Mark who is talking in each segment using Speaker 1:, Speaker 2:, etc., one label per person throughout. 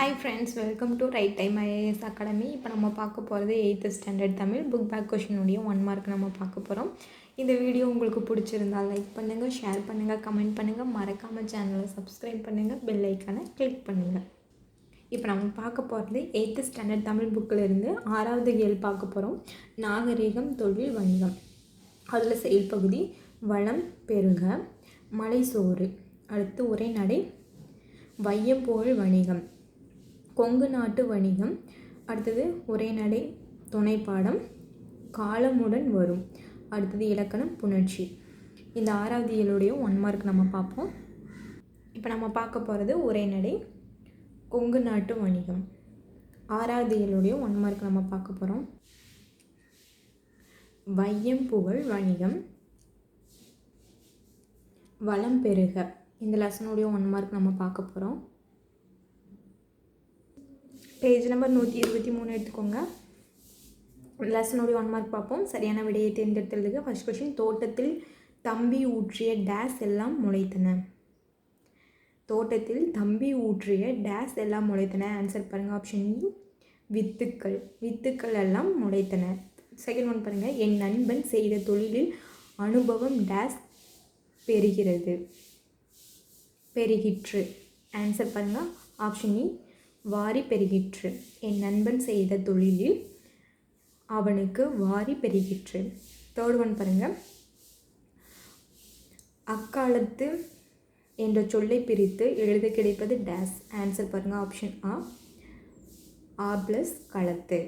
Speaker 1: Hi friends welcome to Right Time IAS academy இப்போ நம்ம பார்க்க போகிறது eighth standard Tamil book back கொஷினுடைய one mark நம்ம பார்க்க போகிறோம் இந்த வீடியோ உங்களுக்கு பிடிச்சிருந்தா லைக் பண்ணுங்கள் ஷேர் பண்ணுங்கள் கமெண்ட் பண்ணுங்கள் மறக்காமல் சேனலை சப்ஸ்கிரைப் பண்ணுங்கள் பெல் ஐக்கானை கிளிக் பண்ணுங்கள் இப்போ நம்ம பார்க்க போகிறது எயித்து ஸ்டாண்டர்ட் தமிழ் புக்கில் இருந்து ஆறாவது கேள் பார்க்க போகிறோம் நாகரிகம் தொழில் வணிகம். அதில் செயல்பகுதி வளம் பெருக மலை சோறு. அடுத்து உரைநடை வையப்போல் வணிகம். கொங்கு நாட்டு வணிகம். அடுத்தது உரைநடை துணைப்பாடம் காலமுடன் வரும். அடுத்தது இலக்கணம் புணர்ச்சி. இந்த ஆறாவது இயலுடைய ஒன் மார்க் நம்ம பார்ப்போம். இப்போ நம்ம பார்க்க போகிறது உரைநடை கொங்கு நாட்டு வணிகம். ஆறாவது இயலுடைய ஒன் மார்க் நம்ம பார்க்க போகிறோம் வையம் புகழ் வணிகம். வளம் பெருக. இந்த லெசனுடைய ஒன் மார்க் நம்ம பார்க்க போகிறோம் பேஜ் நம்பர் நூற்றி இருபத்தி மூணு எடுத்துக்கோங்க. லெசனுடைய ஒன் மார்க் பார்ப்போம். சரியான விடையை தேர்ந்தெடுத்ததுக்கு ஃபஸ்ட் கொஷின் தோட்டத்தில் தம்பி ஊற்றிய டேஸ் எல்லாம் முளைத்தன. தோட்டத்தில் தம்பி ஊற்றிய டேஸ் எல்லாம் முளைத்தன. ஆன்சர் பாருங்கள் ஆப்ஷன் இ வித்துக்கள். வித்துக்கள் எல்லாம் முளைத்தன. செகண்ட் ஒன் பாருங்கள் என் நண்பன் செய்த தொழிலில் அனுபவம் டேஸ் பெறுகிறது. பெருகிற்று ஆன்சர் பாருங்கள் ஆப்ஷன் இ e, வாரி பெருகிற்று என் நண்பன் செய்த தொழிலில் அவனுக்கு வாரி பெருகிற்று தேர்ட் ஒன் பாருங்கள் அக்காலத்து என்ற சொல்லை பிரித்து எழுத கிடைப்பது டேஸ் ஆன்சர் பாருங்கள் ஆப்ஷன் ஆ ஆ ப்ளஸ் களத்து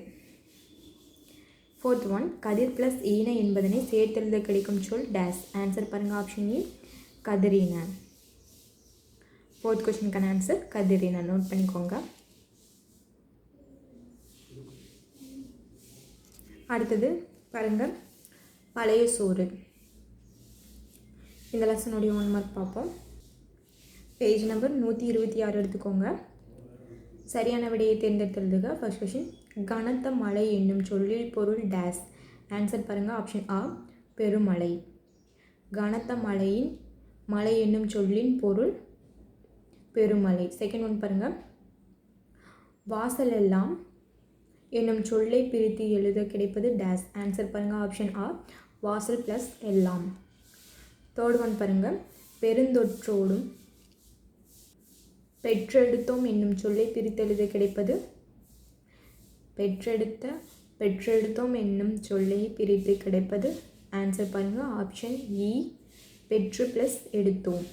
Speaker 1: ஃபோர்த் ஒன் கதிர் ப்ளஸ் ஈன என்பதனை சேர்த்தெழுத கிடைக்கும் சொல் டேஸ் ஆன்சர் பாருங்கள் ஆப்ஷன் இ கதிரீன ஃபோர்த் கொஸ்டினுக்கான ஆன்சர் கதிரீன நோட் பண்ணிக்கோங்க. அடுத்தது பாருங்கள் பழைய சோறு. இந்த லெசனுடைய ஒன் மார்க் பார்ப்போம். பேஜ் நம்பர் நூற்றி இருபத்தி ஆறு எடுத்துக்கோங்க. சரியான விடையை தேர்ந்தெடுத்துள்ளதுங்க ஃபர்ஸ்ட் கொஷின் கனத்த மழை என்னும் சொல்லில் பொருள் டேஸ் ஆன்சர் பாருங்கள் ஆப்ஷன் ஆ பெருமழை. கனத்த மழையின் மழை என்னும் சொல்லின் பொருள் பெருமழை. செகண்ட் ஒன் பாருங்கள் வாசல் எல்லாம் என்னும் சொல்லை பிரித்து எழுத கிடைப்பது டேஸ் ஆன்சர் பாருங்கள் ஆப்ஷன் ஆ வாசல் ப்ளஸ் எல்லாம். தேர்ட் ஒன் பாருங்கள் பெருந்தொற்றோடும் பெற்றெடுத்தோம் என்னும் சொல்லை பிரித்தெழுத கிடைப்பது பெற்றெடுத்த பெற்றெடுத்தோம் என்னும் சொல்லை பிரித்து கிடைப்பது. ஆன்சர் பாருங்கள் ஆப்ஷன் இ பெற்று ப்ளஸ் எடுத்தோம்.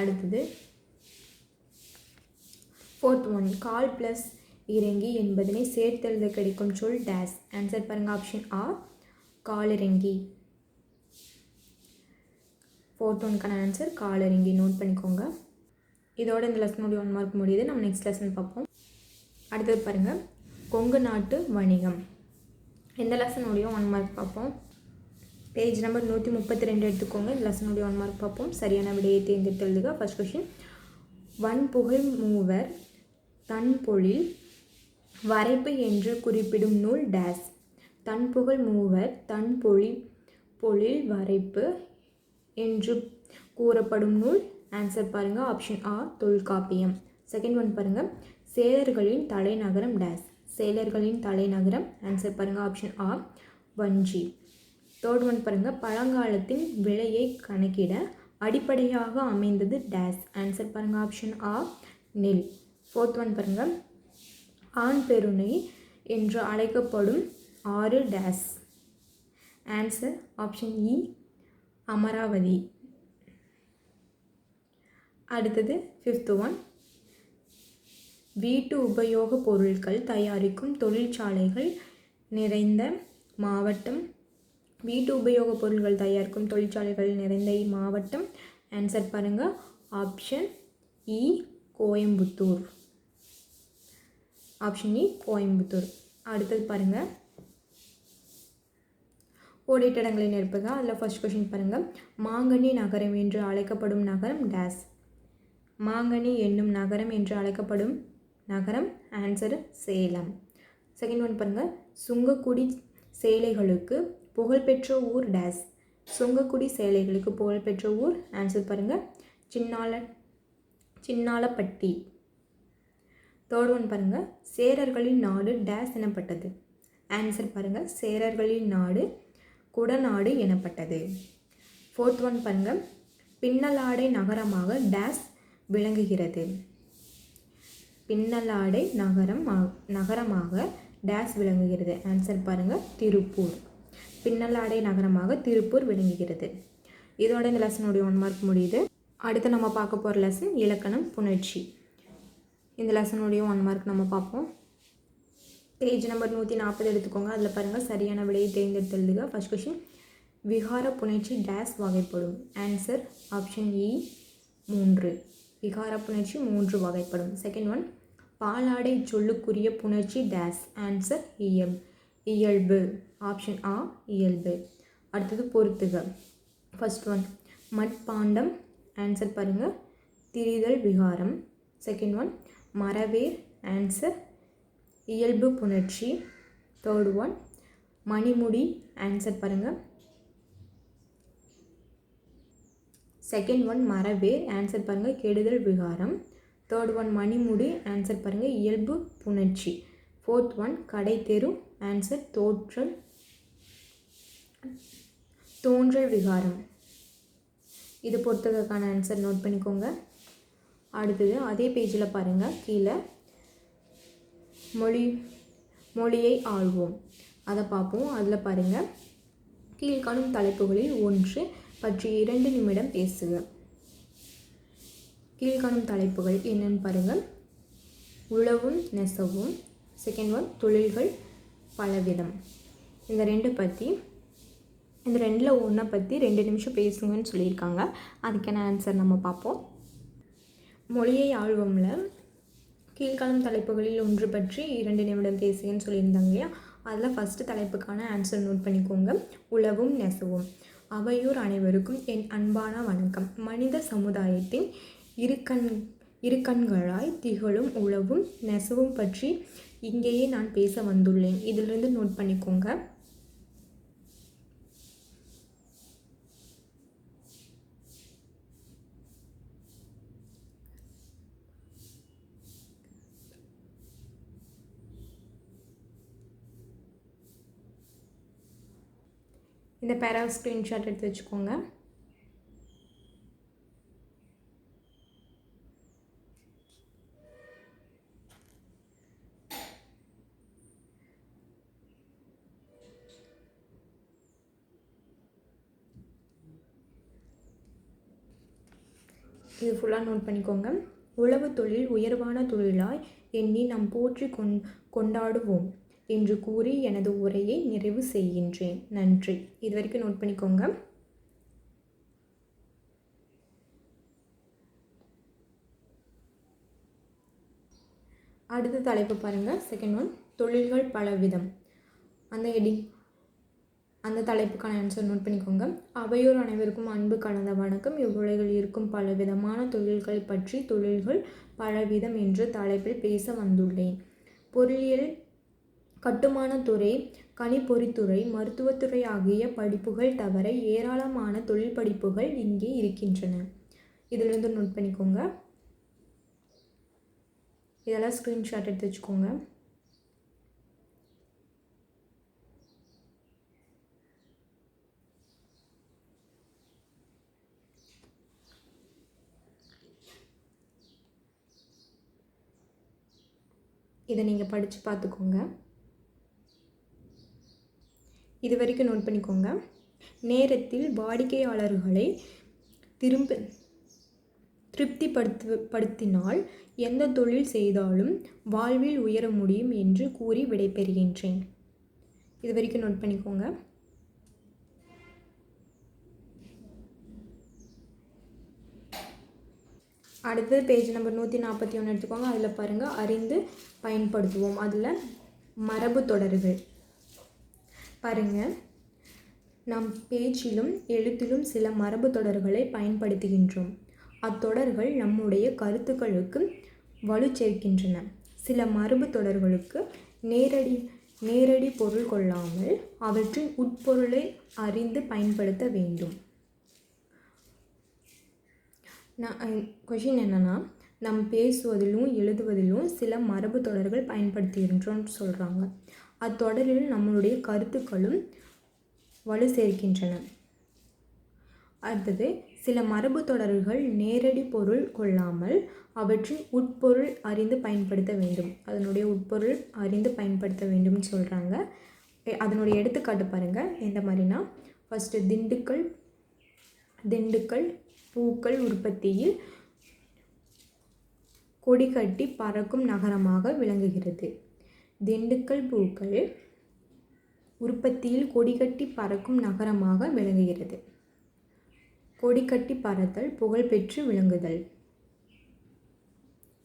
Speaker 1: அடுத்தது ஃபோர்த் ஒன் கால் ப்ளஸ் இறங்கி என்பதனை சேர்த்தெழுத கிடைக்கும் சொல் டேஸ் ஆன்சர் பாருங்கள் ஆப்ஷன் ஆ காலிறங்கி. ஃபோர்த் ஒன்க்கான ஆன்சர் காலிறங்கி. நோட் பண்ணிக்கோங்க. இதோட இந்த லெசனுடைய ஒன் மார்க் முடியுது. நம்ம நெக்ஸ்ட் லெசன் பார்ப்போம். அடுத்தது பாருங்கள் கொங்கு நாட்டு வணிகம். எந்த லெசனுடைய ஒன் மார்க் பார்ப்போம். பேஜ் நம்பர் நூற்றி முப்பத்தி ரெண்டு எடுத்துக்கோங்க. இந்த லெசனுடைய ஒன் மார்க் பார்ப்போம். சரியான விடையை தேர்ந்தெடுத்தெழுதுக ஃபஸ்ட் கொஷின் வன்புகழ் மூவர் தன் பொழில் வரைப்பு என்று குறிப்பிடும் நூல் டேஸ். தன் புகழ் மூவர் தன் பொழி பொழில் வரைப்பு என்று கூறப்படும் நூல். ஆன்சர் பாருங்கள் ஆப்ஷன் ஆ தொல்காப்பியம். செகண்ட் ஒன் பாருங்கள் சேலர்களின் தலைநகரம் டேஸ். சேலர்களின் தலைநகரம் ஆன்சர் பாருங்கள் ஆப்ஷன் ஆ வஞ்சி. தேர்ட் ஒன் பாருங்கள் பழங்காலத்தின் விலையை கணக்கிட அடிப்படையாக அமைந்தது டேஸ். ஆன்சர் பாருங்கள் ஆப்ஷன் ஆ நெல். ஃபோர்த் ஒன் பாருங்கள் ஆண் பெருணை என்று அழைக்கப்படும் ஆறு டேஸ் ஆன்சர் ஆப்ஷன் இ அமராவதி அடுத்தது ஃபிஃப்த் ஒன் வீட்டு உபயோக பொருட்கள் தயாரிக்கும் தொழிற்சாலைகள் நிறைந்த மாவட்டம். வீட்டு உபயோக பொருட்கள் தயாரிக்கும் தொழிற்சாலைகள் நிறைந்த மாவட்டம். ஆன்சர் பாருங்கள் ஆப்ஷன் இ கோயம்புத்தூர் ஆப்ஷன் இ கோயம்புத்தூர். அடுத்தது பாருங்கள் ஓடிட்டடங்களை நிரப்புக. அதில் ஃபஸ்ட் கொஷின் பாருங்கள் மாங்கனி நகரம் என்று அழைக்கப்படும் நகரம் டேஸ் மாங்கனி என்னும் நகரம் என்று அழைக்கப்படும் நகரம் ஆன்சர் சேலம். செகண்ட் ஒன் பாருங்கள் சுங்கக்குடி சேலைகளுக்கு புகழ்பெற்ற ஊர் டேஸ் சுங்கக்குடி சேலைகளுக்கு புகழ்பெற்ற ஊர் ஆன்சர் பாருங்கள் சின்னால சின்னாலப்பட்டி தேர்ட் ஒன் பாருங்கள் சேரர்களின் நாடு டேஸ் எனப்பட்டது. ஆன்சர் பாருங்கள் சேரர்களின் நாடு குடநாடு எனப்பட்டது. ஃபோர்த் ஒன் பாருங்கள் பின்னலாடை நகரமாக டேஸ் விளங்குகிறது. பின்னலாடை நகரம் நகரமாக டேஸ் விளங்குகிறது. ஆன்சர் பாருங்கள் திருப்பூர். பின்னலாடை நகரமாக திருப்பூர் விளங்குகிறது. இதோட இந்த லெசனுடைய ஒன் மார்க் முடியுது. அடுத்து நம்ம பார்க்க போகிற லெசன் இலக்கணம் புணர்ச்சி. இந்த லெசனுடைய ஒன் மார்க் நம்ம பார்ப்போம். பேஜ் நம்பர் நூற்றி நாற்பது எடுத்துக்கோங்க. அதில் பாருங்கள் சரியான விடையை தேர்ந்தெடுத்து எழுதுக ஃபஸ்ட் கொஷின் விகார புணர்ச்சி டேஸ் வகைப்படும். ஆன்சர் ஆப்ஷன் இ மூன்று. விகார புணர்ச்சி மூன்று வகைப்படும். செகண்ட் ஒன் பாலாடை சொல்லுக்குரிய புணர்ச்சி டேஸ் ஆன்சர் இயல் இயல்பு. ஆப்ஷன் ஆ இயல்பு. அடுத்தது பொறுத்துக. First one மட்பாண்டம். ஆன்சர் பாருங்கள் திரிதல் விகாரம். செகண்ட் ஒன் மரவேர் ஆன்சர் இயல்பு புணர்ச்சி தேர்ட் ஒன் மணிமுடி ஆன்சர் பாருங்கள் செகண்ட் ஒன் மரவேர் ஆன்சர் பாருங்கள் கெடுதல் விகாரம். தேர்ட் ஒன் மணிமுடி ஆன்சர் பாருங்கள் இயல்பு புணர்ச்சி. ஃபோர்த் ஒன் கடை தெரு ஆன்சர் தோற்றல் தோன்றல் விகாரம். இது பொறுத்ததுக்கான ஆன்சர் நோட் பண்ணிக்கோங்க. அடுத்தது அதே பேஜில் பாருங்கள் கீழே மொழி மொழியை ஆள்வோம். அதை பார்ப்போம் அதில் பாருங்கள் கீழ்காணும் தலைப்புகளில் ஒன்று பற்றி இரண்டு நிமிடம் பேசுக. கீழ்காணும் தலைப்புகள் என்னென்னு பாருங்கள் உழவும் நெசவும். செகண்ட் ஒன் தொழில்கள் பலவிதம். இந்த ரெண்டு பற்றி இந்த ரெண்டில் ஒன்றை பற்றி ரெண்டு நிமிஷம் பேசுங்கன்னு சொல்லியிருக்காங்க. அதுக்கான ஆன்சர் நம்ம பார்ப்போம் மொழியை ஆழ்வோமில் கீழ்காலம் தலைப்புகளில் ஒன்று பற்றி இரண்டு நிமிடம் பேசுங்கன்னு சொல்லியிருந்தாங்க இல்லையா? அதில் ஃபஸ்ட்டு தலைப்புக்கான ஆன்சர் நோட் பண்ணிக்கோங்க. உழவும் நெசவும். அவையூர் அனைவருக்கும் என் அன்பான வணக்கம். மனித சமுதாயத்தின் இருக்கண் இருக்கண்களாய் திகழும் உழவும் நெசவும் பற்றி இங்கேயே நான் பேச வந்துள்ளேன். இதிலிருந்து நோட் பண்ணிக்கோங்க. இந்த பேரா ஸ்க்ரீன்ஷாட் எடுத்து வச்சுக்கோங்க. இது ஃபுல்லாக நோட் பண்ணிக்கோங்க. உழவு தொழில் உயர்வான தொழிலாய் எண்ணி நாம் போற்றி கொண் கொண்டாடுவோம். என்று கூறி எனது உரையை நிறைவு செய்கின்றேன். நன்றி. இது வரைக்கும் நோட் பண்ணிக்கோங்க. அடுத்த தலைப்பு பாருங்கள் செகண்ட் ஒன் தொழில்கள் பலவிதம். அந்த எடி அந்த தலைப்புக்கான ஆன்சர் நோட் பண்ணிக்கோங்க. அவையோர் அனைவருக்கும் அன்பு கலந்த வணக்கம். இவ்வுலகில் இருக்கும் பல விதமான தொழில்கள் பற்றி தொழில்கள் பலவிதம் என்று தலைப்பில் பேச வந்துள்ளேன். பொருளியல் கட்டுமானத்துறை கணிப்பொறித்துறை மருத்துவத்துறை ஆகிய படிப்புகள் தவிர ஏராளமான தொழில் படிப்புகள் இங்கே இருக்கின்றன. இதிலிருந்து நோட் பண்ணிக்கோங்க. இதெல்லாம் ஸ்க்ரீன்ஷாட் எடுத்து வச்சுக்கோங்க. இதை நீங்கள் படித்து பார்த்துக்கோங்க. இது வரைக்கும் நோட் பண்ணிக்கோங்க. நேரத்தில் வாடிக்கையாளர்களை திரும்ப திருப்திப்படுத்து படுத்தினால் எந்த தொழில் செய்தாலும் வாழ்வில் உயர முடியும் என்று கூறி விடைபெறுகின்றேன். இது வரைக்கும் நோட் பண்ணிக்கோங்க. அடுத்தது பேஜ் நம்பர் நூற்றி நாற்பத்தி ஒன்று எடுத்துக்கோங்க. அதில் பாருங்கள் அறிந்து பயன்படுத்துவோம். அதில் மரபு தொடர்கள். பாருங்கள் நம் பேச்சிலும் எழுத்திலும் சில மரபு தொடர்களை பயன்படுத்துகின்றோம். அத்தொடர்கள் நம்முடைய கருத்துக்களுக்கு வலு சேர்க்கின்றன. சில மரபு தொடர்களுக்கு நேரடி நேரடி பொருள் கொள்ளாமல் அவற்றின் உட்பொருளை அறிந்து பயன்படுத்த வேண்டும். நான் கொஷின் என்னென்னா நம் பேசுவதிலும் எழுதுவதிலும் சில மரபு தொடர்கள் பயன்படுத்துகின்றோன்னு சொல்கிறாங்க அத்தொடரில் நம்மளுடைய கருத்துக்களும் வலு சேர்க்கின்றன. அடுத்தது சில மரபு தொடர்கள் நேரடி பொருள் கொள்ளாமல் அவற்றின் உட்பொருள் அறிந்து பயன்படுத்த வேண்டும். அதனுடைய உட்பொருள் அறிந்து பயன்படுத்த வேண்டும்னு சொல்கிறாங்க அதனுடைய எடுத்துக்காட்டு பாருங்கள் எந்த மாதிரினா ஃபஸ்ட்டு திண்டுக்கல் திண்டுக்கல் பூக்கள் உற்பத்தியில் கொடி கட்டி பறக்கும் நகரமாக விளங்குகிறது. திண்டுக்கல் பூக்கள் உற்பத்தியில் கொடிகட்டி பறக்கும் நகரமாக விளங்குகிறது. கொடிக்கட்டி பறத்தல் புகழ்பெற்று விளங்குதல்.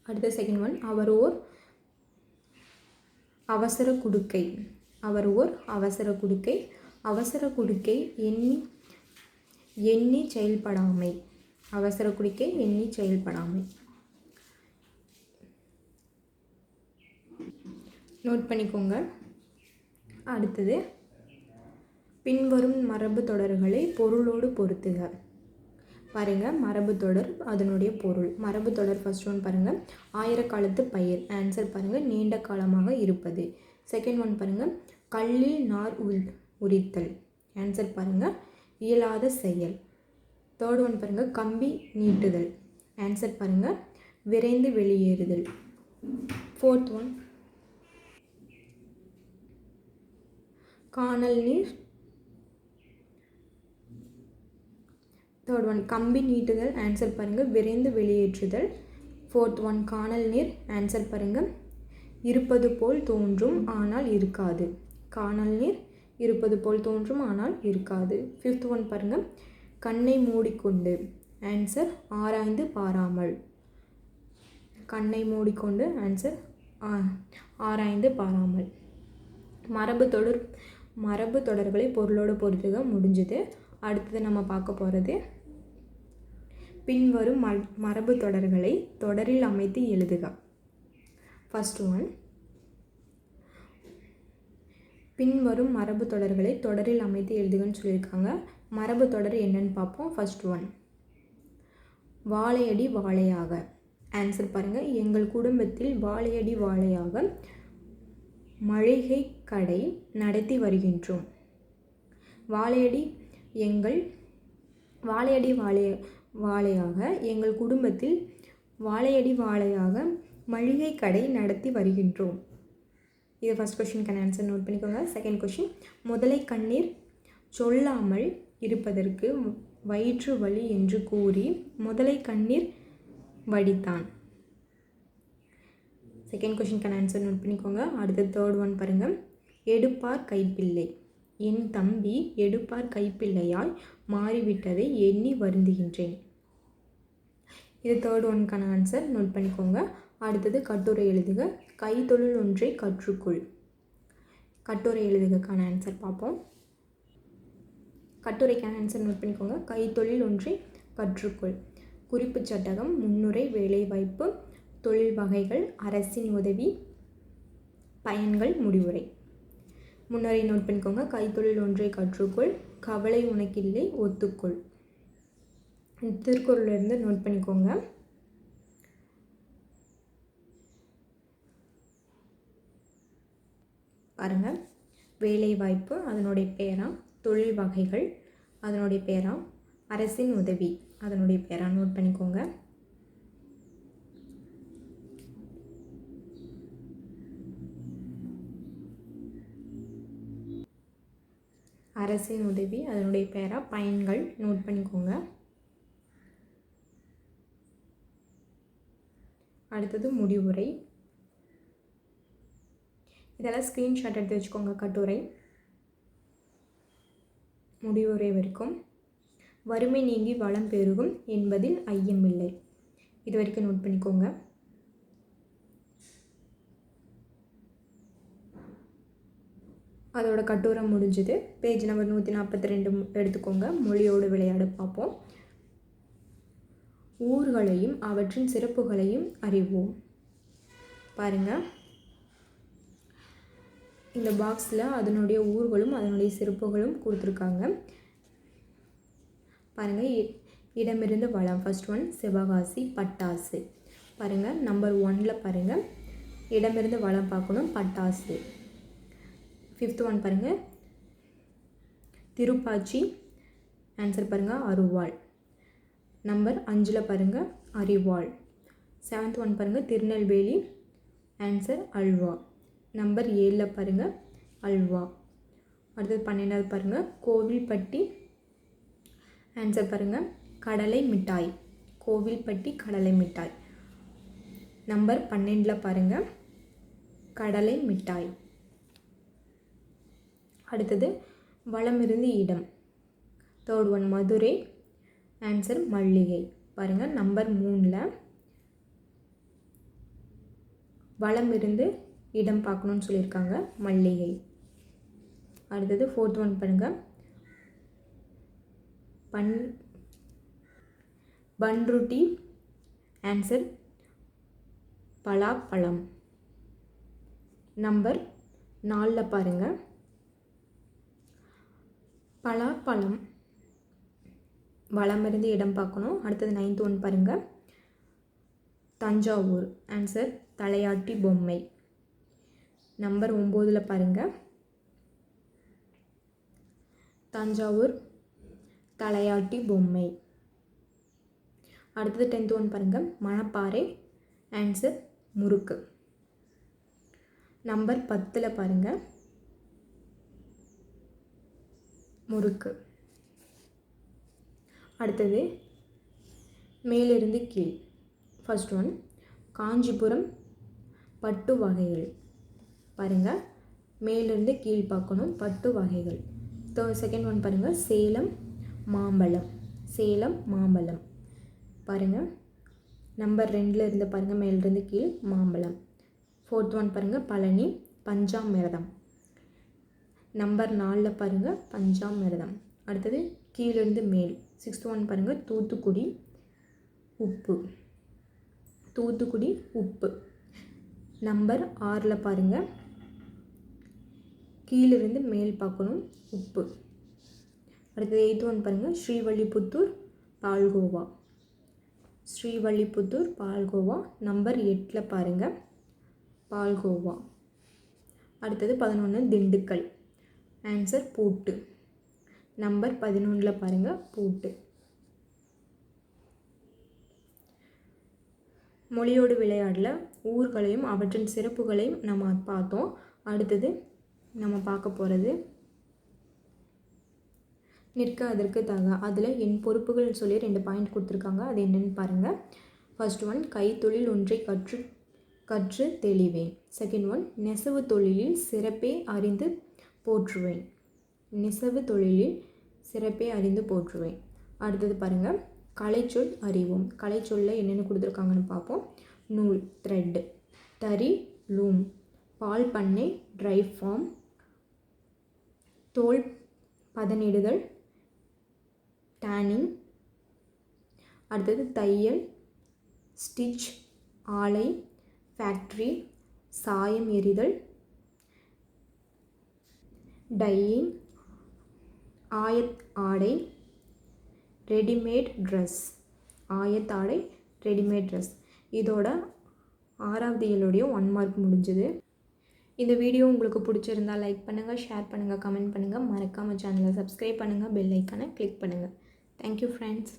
Speaker 1: அடுத்த செகண்ட் ஒன் அவர் ஓர் அவசர குடுக்கை. அவர் ஓர் அவசர குடுக்கை. அவசர குடுக்கை எண்ணி எண்ணி செயல்படாமை. அவசர குடுக்கை எண்ணி செயல்படாமை. நோட் பண்ணிக்கோங்க. அடுத்தது பின்வரும் மரபு தொடர்களை பொருளோடு பொருத்துக. பாருங்கள் மரபு தொடர் அதனுடைய பொருள். மரபு தொடர் ஃபஸ்ட் ஒன் பாருங்கள் ஆயிரக்காலத்து பயிர். ஆன்சர் பாருங்கள் நீண்ட காலமாக இருப்பது. செகண்ட் ஒன் பாருங்கள் கல்லில் நார் உள் உரித்தல். ஆன்சர் பாருங்கள் இயலாத செயல். தேர்ட் ஒன் பாருங்கள் கம்பி நீட்டுதல். ஆன்சர் பாருங்கள் விரைந்து வெளியேறுதல். ஃபோர்த் ஒன் காணல் நீர். தேர்ட் ஒன் கம்பி நீட்டுதல் ஆன்சர் பாருங்கள் விரைந்து வெளியேற்றுதல். ஃபோர்த் ஒன் காணல் நீர் ஆன்சர் பாருங்கள் இருப்பது போல் தோன்றும் ஆனால் இருக்காது. காணல் நீர் இருப்பது போல் தோன்றும் ஆனால் இருக்காது. ஃபிஃப்த் ஒன் பாருங்கள் கண்ணை மூடிக்கொண்டு ஆன்சர் ஆராய்ந்து பாராமல். கண்ணை மூடிக்கொண்டு ஆன்சர் ஆராய்ந்து பாராமல். மரபு தொடர் மரபு தொடர்களை பொருளோடு பொறுத்துக முடிஞ்சுது. அடுத்தது நம்ம பார்க்க போகிறது பின்வரும் ம மரபு தொடர்களை தொடரில் அமைத்து எழுதுக. ஃபஸ்ட் ஒன் பின்வரும் மரபு தொடர்களை தொடரில் அமைத்து எழுதுகன்னு சொல்லியிருக்காங்க. மரபு தொடர் என்னன்னு பார்ப்போம். ஃபஸ்ட் ஒன் வாழையடி வாழையாக. ஆன்சர் பாருங்கள் எங்கள் குடும்பத்தில் வாழையடி வாழையாக மளிகை கடை நடத்தி வருகின்றோம். வாழையடி எங்கள் வாழையடி வாழை வாழையாக எங்கள் குடும்பத்தில் வாழையடி வாழையாக மளிகை கடை நடத்தி வருகின்றோம். இது ஃபஸ்ட் கொஷினுக்கான ஆன்சர் நோட் பண்ணிக்கோங்க. செகண்ட் கொஷின் முதலை கண்ணீர் சொல்லாமல் இருப்பதற்கு வயிற்று வலி என்று கூறி முதலை கண்ணீர் வடித்தான். செகண்ட் கொஷினுக்கான ஆன்சர் நோட் பண்ணிக்கோங்க. அடுத்த தேர்ட் ஒன் பாருங்கள் எடுப்பார் கைப்பிள்ளை. என் தம்பி எடுப்பார் கைப்பிள்ளையாய் மாறிவிட்டதை எண்ணி வருந்துகின்றேன். இது தேர்ட் ஒன்க்கான ஆன்சர் நோட் பண்ணிக்கோங்க. அடுத்தது கட்டுரை எழுதுக. கைத்தொழில் ஒன்றை கற்றுக்கொள். கட்டுரை எழுதுகக்கான ஆன்சர் பார்ப்போம். கட்டுரைக்கான ஆன்சர் நோட் பண்ணிக்கோங்க. கைத்தொழில் ஒன்றை கற்றுக்கொள். குறிப்பு சட்டகம் முன்னுரை வேலைவாய்ப்பு தொழில் வகைகள் அரசின் உதவி பயன்கள் முடிவுரை. முன்னரை நோட் பண்ணிக்கோங்க. கைத்தொழில் ஒன்றை கற்றுக்கொள். கவலை உனக்கில்லை ஒத்துக்கொள். திருக்குறளிலிருந்து நோட் பண்ணிக்கோங்க. பாருங்கள் வேலைவாய்ப்பு அதனுடைய பேரா. தொழில் வகைகள் அதனுடைய பேரா. அரசின் உதவி அதனுடைய பேரா. நோட் பண்ணிக்கோங்க. அரசின் உதவி. அதனுடைய பெயராக பயன்கள். நோட் பண்ணிக்கோங்க. அடுத்தது முடிவுரை. இதெல்லாம் ஸ்க்ரீன்ஷாட் எடுத்து வச்சுக்கோங்க கட்டுரை. முடிவுரை வரைக்கும். வறுமை நீங்கி வளம் பெருகும் என்பதில் ஐயமில்லை. இது வரைக்கும் நோட் பண்ணிக்கோங்க. அதோட கட்டுரை முடிஞ்சுது. பேஜ் நம்பர் நூற்றி நாற்பத்தி ரெண்டு எடுத்துக்கோங்க. மொழியோடு விளையாடு பார்ப்போம். ஊர்களையும் அவற்றின் சிறப்புகளையும் அறிவோம். பாருங்கள் இந்த பாக்ஸில் அதனுடைய ஊர்களும் அதனுடைய சிறப்புகளும் கொடுத்துருக்காங்க. பாருங்கள் இடமிருந்து வளம். ஃபஸ்ட் ஒன் சிவகாசி பட்டாசு. பாருங்கள் நம்பர் ஒனில் பாருங்கள் இடமிருந்து வளம் பார்க்கணும். பட்டாசு. ஃபிஃப்த் ஒன் பாருங்கள் திருப்பாச்சி. ஆன்சர் பாருங்கள் அருவாள். நம்பர் அஞ்சில் பாருங்கள் அறிவாள். செவன்த் ஒன் பாருங்கள் திருநெல்வேலி. ஆன்சர் அல்வா. நம்பர் ஏழில் பாருங்கள் அல்வா. அடுத்தது பன்னெண்டாவது பாருங்கள் கோவில்பட்டி. ஆன்சர் பாருங்கள் கடலை மிட்டாய். கோவில்பட்டி கடலை மிட்டாய். நம்பர் பன்னெண்டில் பாருங்கள் கடலை மிட்டாய். அடுத்தது வளமிருந்து இடம். Third one Madurai. ஆன்சர் மல்லிகை. பாருங்கள் நம்பர் மூணில் வளமிருந்து இடம் பார்க்கணுன்னு சொல்லியிருக்காங்க மல்லிகை. அடுத்தது ஃபோர்த் ஒன் பாருங்கள் பன் பன்ருட்டி ஆன்சர் பலாப்பழம். நம்பர் நாலில் பாருங்கள் பலாப்பழம். வளமிருந்து இடம் பார்க்கணும். அடுத்தது நைன்த் ஒன் பாருங்கள் தஞ்சாவூர். ஆன்சர் தலையாட்டி பொம்மை. நம்பர் ஒம்போதில் பாருங்கள் தஞ்சாவூர் தலையாட்டி பொம்மை. அடுத்தது டென்த் ஒன் பாருங்கள் மணப்பாறை. ஆன்சர் முறுக்கு. நம்பர் பத்தில் பாருங்கள் முறுக்கு. அடுத்தது மேலிருந்து கீழ். ஃபஸ்ட் ஒன் காஞ்சிபுரம் பட்டு வகைகள். பாருங்கள் மேலிருந்து கீழ் பார்க்கணும் பட்டு வகைகள். செகண்ட் ஒன் பாருங்கள் சேலம் மாம்பழம். சேலம் மாம்பழம். பாருங்கள் நம்பர் ரெண்டில் இருந்து பாருங்கள் மேலிருந்து கீழ் மாம்பழம். ஃபோர்த் ஒன் பாருங்கள் பழனி பஞ்சாமிரதம். நம்பர் நாலில் பாருங்கள் பஞ்சாமிரதம் அடுத்தது கீழேருந்து மேல். சிக்ஸ்த் ஒன் பாருங்கள் தூத்துக்குடி உப்பு. தூத்துக்குடி உப்பு. நம்பர் ஆறில் பாருங்கள் கீழிருந்து மேல் பார்க்கணும் உப்பு. அடுத்தது எயித்து ஒன் பாருங்கள் ஸ்ரீவல்லிபுத்தூர் பால்கோவா. ஸ்ரீவல்லிபுத்தூர் பால்கோவா. நம்பர் எட்டில் பாருங்கள் பால்கோவா. அடுத்தது பதினொன்று திண்டுக்கல். ஆன்சர் பூட்டு. நம்பர் பதினொன்றில் பாருங்கள் பூட்டு. மொழியோடு விளையாடல ஊர்களையும் அவற்றின் சிறப்புகளையும் நம்ம பார்த்தோம். அடுத்தது நம்ம பார்க்க போகிறது நிற்க அதற்கு தக. அதில் என் பொறுப்புகள் சொல்லி ரெண்டு பாயிண்ட் கொடுத்துருக்காங்க. அது என்னென்னு பாருங்கள் ஃபர்ஸ்ட் ஒன் கைத்தொழில் ஒன்றை கற்று கற்று தெளிவேன். செகண்ட் ஒன் நெசவு தொழிலில் சிறப்பே அறிந்து போற்றுவேன். நெசவு தொழிலில் சிறப்பை அறிந்து போற்றுவேன். அடுத்தது பாருங்கள் கலைச்சொல் அறிவோம். கலைச்சொல்ல என்னென்ன கொடுத்துருக்காங்கன்னு பார்ப்போம். நூல் த்ரெட்டு தறி லூம் பால் பண்ணை ட்ரை ஃபார்ம் தோல் பதனிடுதல் டேனிங் அடுத்தது தையல் ஸ்டிச் ஆலை ஃபேக்ட்ரி சாயம் எறிதல் டையிங் ஆயத் ஆடை ரெடிமேட் ட்ரெஸ் ஆயத்தாடை ரெடிமேட் ட்ரெஸ் இதோட ஆறாவது இயலுடைய ஒன் மார்க் முடிஞ்சுது. இந்த வீடியோ உங்களுக்கு பிடிச்சிருந்தால் லைக் பண்ணுங்கள் ஷேர் பண்ணுங்கள் கமெண்ட் பண்ணுங்கள் மறக்காமல் சேனலை சப்ஸ்கிரைப் பண்ணுங்கள் பெல் ஐக்கானை கிளிக் பண்ணுங்கள் தேங்க்யூ ஃப்ரெண்ட்ஸ்